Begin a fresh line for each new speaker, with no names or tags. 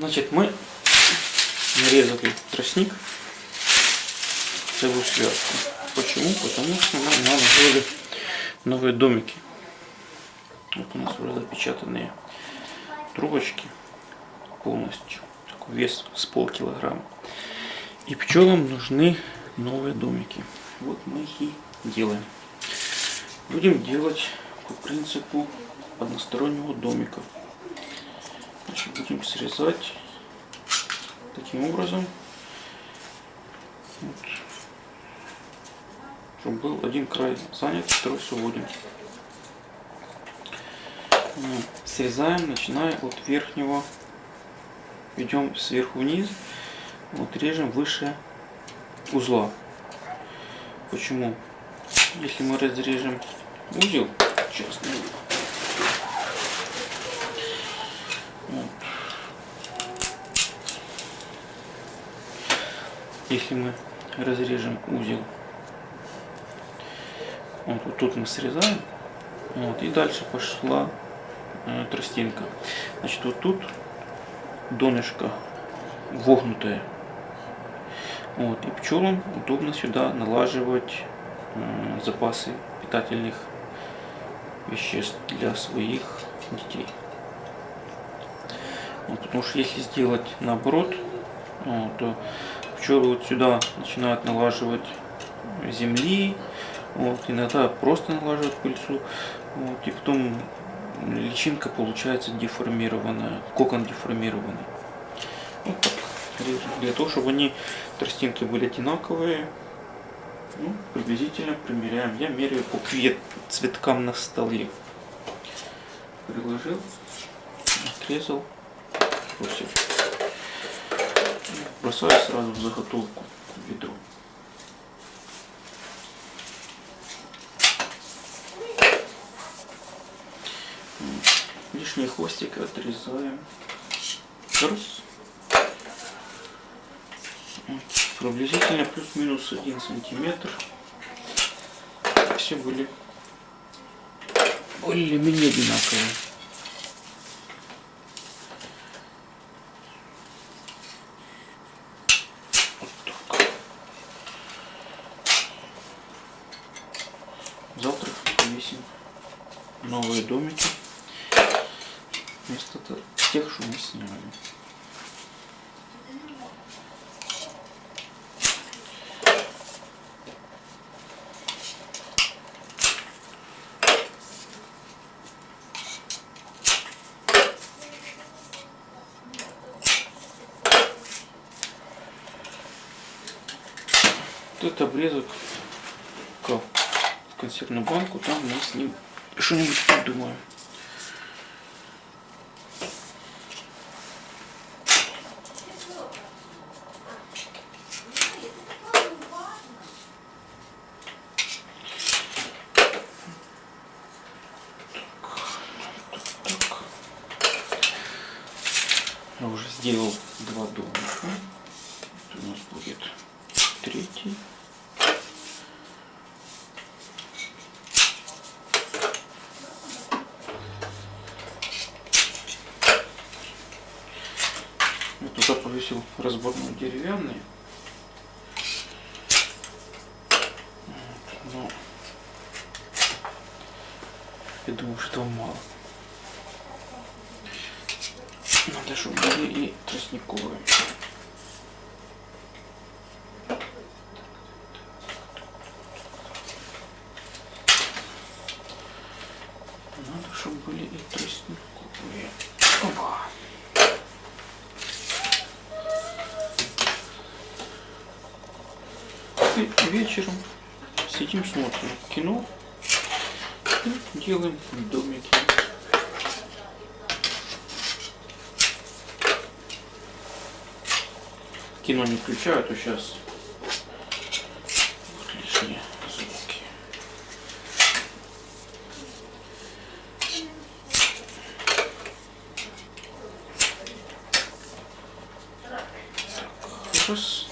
Значит, мы нарезали тростник целую связку. Почему? Потому что нам надо сделали новые домики. Вот у нас уже запечатанные трубочки полностью. Такой вес с полкилограмма. И пчелам нужны новые домики. Вот мы их и делаем. Будем делать по принципу одностороннего домика. Будем срезать таким образом, вот, чтобы был один край занят, второй свободен. Вот, Срезаем, начиная от верхнего, идем сверху вниз, вот режем выше узла. Почему? Если мы разрежем узел, сейчас Если мы разрежем узел, вот, вот тут мы срезаем, вот, и дальше пошла э, тростинка. Значит, вот тут донышко вогнутое. Вот, и пчелам удобно сюда налаживать э, запасы питательных веществ для своих детей. Вот, потому что если сделать наоборот, вот, то пчелы вот сюда начинают налаживать земли, вот, иногда просто налаживают пыльцу, вот, и потом личинка получается деформированная, кокон деформированный. Вот так. Для того, чтобы они тростинки были одинаковые, ну, приблизительно примеряем. Я меряю по квет, цветкам на столе. Приложил, отрезал, бросил. Бросаю сразу в заготовку в ведро. Лишний хвостик отрезаем. Раз. Приблизительно плюс-минус один сантиметр. Все были более-менее одинаковые. Вот так. Завтра повесим новые домики вместо тех, что мы сняли. Вот этот обрезок консервную банку, там мы с ним что-нибудь придумаем. Так. Я уже сделал два домика. Это у нас будет третий. Я туда повесил разборные деревянные. Вот, но я думаю, что мало. Надо, чтобы были и тростниковые. Надо, чтобы были и тростниковые. Опа. Вечером сидим, смотрим кино и делаем домики. Кино не включаю, а то сейчас лишние звуки. Так, раз.